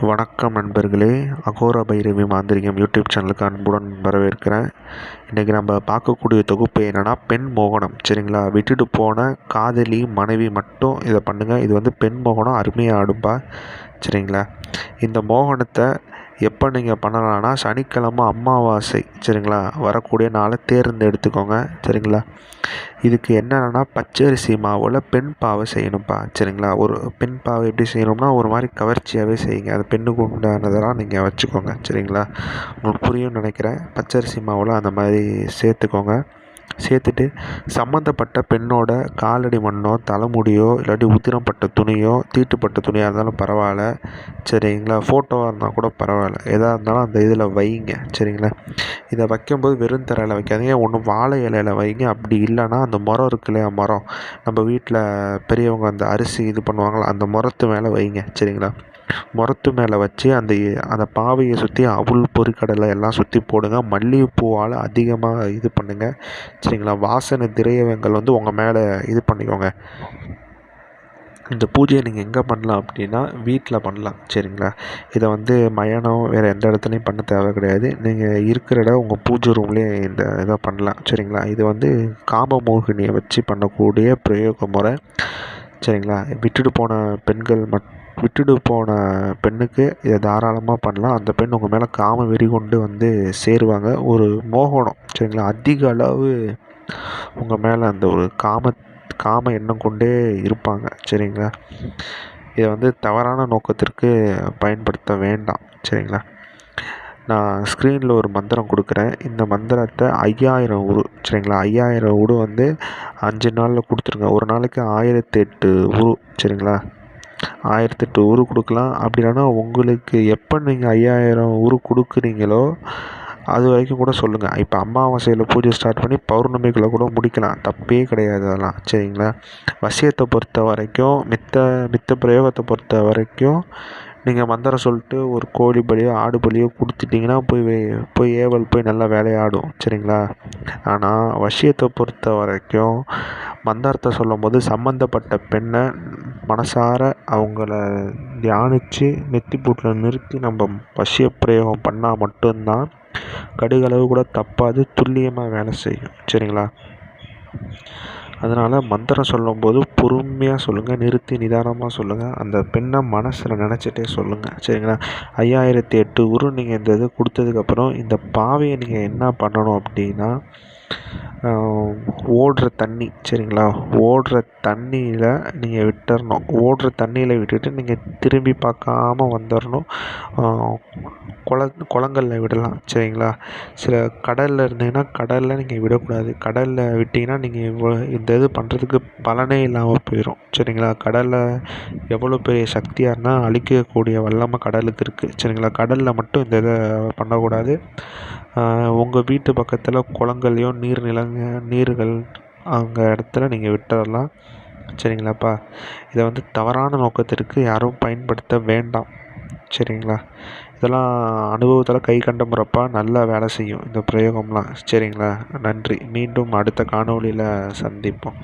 வணக்கம் நண்பர்களே. அகோரா பைரவி மாந்திரிகம் யூடியூப் சேனலுக்கு அன்புடன் வரவேற்கிறேன். இன்றைக்கி நம்ம பார்க்கக்கூடிய தொகுப்பு என்னென்னா பெண் மோகனம். சரிங்களா? விட்டுட்டு போன காதலி மனைவி மட்டும் இதை பண்ணுங்கள் இது வந்து பெண் மோகனம் அருமையாக ஆடும்பா. சரிங்களா? இந்த மோகனத்தை எப்போ நீங்கள் பண்ணலான்னா சனிக்கிழமை அமாவாசை சரிங்களா? வரக்கூடிய நாளை தேர்ந்தெடுத்துக்கோங்க சரிங்களா? இதுக்கு என்னென்னா பச்சரிசி மாவில் பெண் பாவை செய்யணும்ப்பா சரிங்களா? ஒரு பெண் பாவை எப்படி செய்யணும்னா ஒரு மாதிரி கவர்ச்சியாகவே செய்யுங்க. அது பெண்ணுக்கு உண்டானதெல்லாம் நீங்கள் வச்சுக்கோங்க சரிங்களா? உங்களுக்கு புரியும்னு நினைக்கிறேன். பச்சரிசி மாவில் அந்த மாதிரி சேர்த்துக்கோங்க. சேர்த்துட்டு சம்மந்தப்பட்ட பெண்ணோட காலடி மண்ணோ தலைமுடியோ இல்லாட்டி உதிரம்பட்ட துணியோ தீட்டுப்பட்ட துணியாக இருந்தாலும் பரவாயில்ல. சரிங்களா? ஃபோட்டோவாக இருந்தால் கூட பரவாயில்ல. எதாக இருந்தாலும் அந்த இதில் வைங்க. சரிங்களா? இதை வைக்கும்போது வெறும் தரையில் வைக்காதீங்க. ஒன்று வாழை இலையில வைங்க. அப்படி இல்லைன்னா அந்த மரம் இருக்கு இல்லையா மரம்? நம்ம வீட்டில் பெரியவங்க அந்த அரிசி இது பண்ணுவாங்களா அந்த மரத்து மேலே வைங்க. சரிங்களா? முரத்து மேலே வச்சு அந்த அந்த பாவையை சுற்றி அவுள் பொறிக்கடலை எல்லாம் சுற்றி போடுங்க. மல்லிகைப்பூவால் அதிகமாக இது பண்ணுங்கள் சரிங்களா? வாசனை திரையவங்கள் வந்து உங்கள் மேலே இது பண்ணிக்கோங்க. இந்த பூஜையை நீங்கள் எங்கே பண்ணலாம் அப்படின்னா வீட்டில் பண்ணலாம். சரிங்களா? இதை வந்து மயானம் வேறு எந்த இடத்துலையும் பண்ண தேவை கிடையாது. நீங்கள் இருக்கிற இடம் உங்கள் பூஜை ரூம்லேயே இந்த இதை பண்ணலாம். சரிங்களா? இது வந்து காமமோகினியை வச்சு பண்ணக்கூடிய பிரயோக முறை சரிங்களா? விட்டுட்டு போன பெண்கள் மட் விட்டுட்டு போன பெண்ணுக்கு இதை தாராளமாக பண்ணலாம். அந்த பெண் உங்கள் மேலே காம வெறி கொண்டு வந்து சேருவாங்க. ஒரு மோகனம் சரிங்களா? அதிக அளவு உங்கள் மேலே அந்த ஒரு காம காம எண்ணம் கொண்டே இருப்பாங்க சரிங்களா? இதை வந்து தவறான நோக்கத்திற்கு பயன்படுத்த வேண்டாம் சரிங்களா? நான் ஸ்க்ரீனில் ஒரு மந்திரம் கொடுக்குறேன். இந்த மந்திரத்தை ஐயாயிரம் உரு சரிங்களா? ஐயாயிரம் உரு வந்து அஞ்சு நாளில் கொடுத்துருங்க. ஒரு நாளைக்கு ஆயிரத்தி எட்டு உரு சரிங்களா? ஆயிரத்தெட்டு உரு கொடுக்கலாம். அப்படி இல்லைன்னா உங்களுக்கு எப்போ நீங்கள் ஐயாயிரம் உரு கொடுக்குறீங்களோ அது வரைக்கும் கூட சொல்லுங்கள் இப்போ அமாவாசையில் பூஜை ஸ்டார்ட் பண்ணி பௌர்ணமிக்குள்ளே கூட முடிக்கலாம். தப்பே கிடையாது அதெல்லாம். சரிங்களா? வசியத்தை பொறுத்த வரைக்கும் மித்த மித்த பிரயோகத்தை பொறுத்த வரைக்கும் நீங்கள் மந்திரம் சொல்லிட்டு ஒரு கோழி பலியோ ஆடு பலியோ கொடுத்துட்டிங்கன்னா போய் போய் ஏவல் போய் நல்லா வேலையாடும். சரிங்களா? ஆனால் வசியத்தை பொறுத்த வரைக்கும் மந்திரத்தை சொல்லும் போது சம்மந்தப்பட்ட பெண்ணை மனசார அவங்கள தியானித்து நெத்திப்பூட்டில் நிறுத்தி நம்ம வசிய பிரயோகம் பண்ணால் மட்டும்தான் கடுகளவு கூட தப்பாது துல்லியமாக வேலை செய்யும். சரிங்களா? அதனால் மந்திரம் சொல்லும்போது பொறுமையாக சொல்லுங்கள் நிறுத்தி நிதானமாக சொல்லுங்கள் அந்த பெண்ணை மனசில் நினச்சிட்டே சொல்லுங்கள் சரிங்களா? ஐயாயிரத்தி எட்டு உரு நீங்கள் இந்த இது கொடுத்ததுக்கப்புறம் இந்த பாவையை நீங்கள் என்ன பண்ணணும் அப்படின்னா ஓடுற தண்ணி சரிங்களா? ஓடுற தண்ணியில் நீங்கள் விட்டுறணும். ஓடுற தண்ணியில் விட்டுட்டு நீங்கள் திரும்பி பார்க்காம வந்துடணும் குள குளங்கள்ல விடலாம் சரிங்களா? சில கடலில் இருந்தீங்கன்னா கடலில் நீங்கள் விடக்கூடாது. கடலில் விட்டிங்கன்னா நீங்கள் இவ்வளோ இந்த இது பண்ணுறதுக்கு பலனே இல்லாமல் போயிடும் சரிங்களா? கடலில் எவ்வளோ பெரிய சக்தியாக இருந்தால் அழிக்கக்கூடிய வல்லமை கடலுக்கு இருக்குது சரிங்களா? கடலில் மட்டும் இந்த இதை பண்ணக்கூடாது. உங்கள் வீட்டு பக்கத்தில் குளங்கள்லையோ நீர் நிலங்க நீர்கள் அங்கே இடத்துல நீங்கள் விட்டுறலாம். சரிங்களாப்பா? இதை வந்து தவறான நோக்கத்திற்கு யாரும் பயன்படுத்த வேண்டாம். சரிங்களா? இதெல்லாம் அனுபவத்தில் கை கண்ட முறப்பா நல்லா வேலை செய்யும் இந்த பிரயோகம்லாம். சரிங்களா? நன்றி. மீண்டும் அடுத்த காணொளியில் சந்திப்போம்.